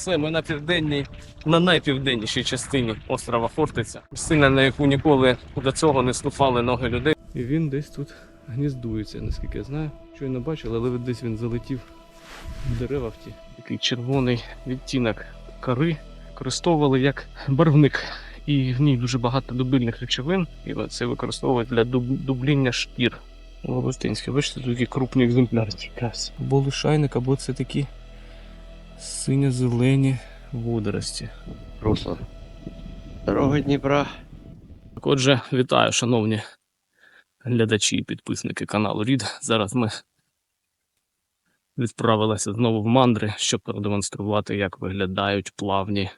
Це ми на південній, на найпівденнішій частині острова Хортиця. Сильно на яку ніколи до цього не ступали ноги людей. І він десь тут гніздується, наскільки я знаю. Щойно бачили, але десь він залетів в дерева в ті. Такий червоний відтінок кори використовували як барвник. І в ній дуже багато дубильних речовин, і це використовують для дуб- дубління шкір. Лобостинське, бачите, тут такі крупні екземпляри якраз. Або лишайник, або це такі синьо-зелені водорості. Просто. Дорога Дніпра. Так отже, вітаю, шановні глядачі і підписники каналу Рід. Зараз ми відправилися знову в мандри, щоб продемонструвати, як виглядають плавні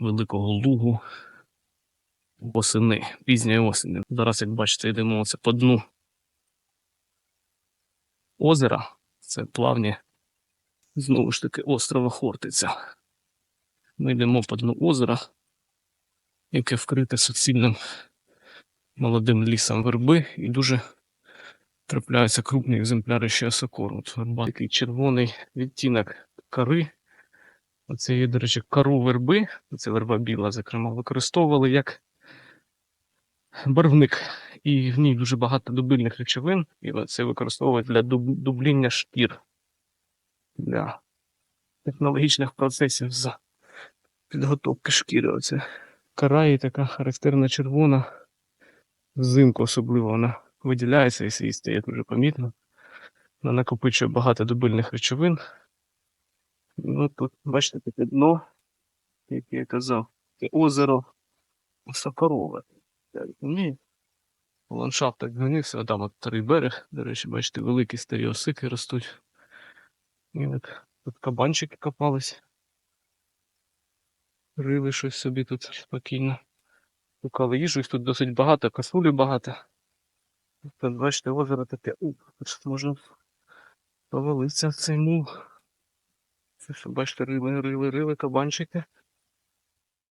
Великого Лугу восени, пізньої осені. Зараз, як бачите, йдемо оце по дну озера. Це плавні, знову ж таки, острова Хортиця. Ми йдемо по дну озера, яке вкрите суцільним молодим лісом верби, і дуже трапляються крупні екземпляри ще сокору. Верба такий червоний відтінок кори. Оце є, до речі, кору верби, це верба біла, зокрема, використовували як барвник. І в ній дуже багато дубильних речовин, і це використовують для дубління шкір, для технологічних процесів з підготовки шкіри. Оце кара її така характерна червона. Взимку особливо вона виділяється і її стає дуже помітно. Вона накопичує багато дубильних речовин. Ну, тут, бачите, таке дно, як я казав, це озеро Сокорове. Я розумію. Ландшафт так змінився, а там от старий берег. До речі, бачите, великі старі осики ростуть. І от тут кабанчики копались. Рили щось собі тут спокійно. Шукали їжу, їх тут досить багато, косулі багато. Тут, бачите, озеро таке. У, тут можна повалитися в цей мул. Бачите, рили, рили, рили, кабанчики.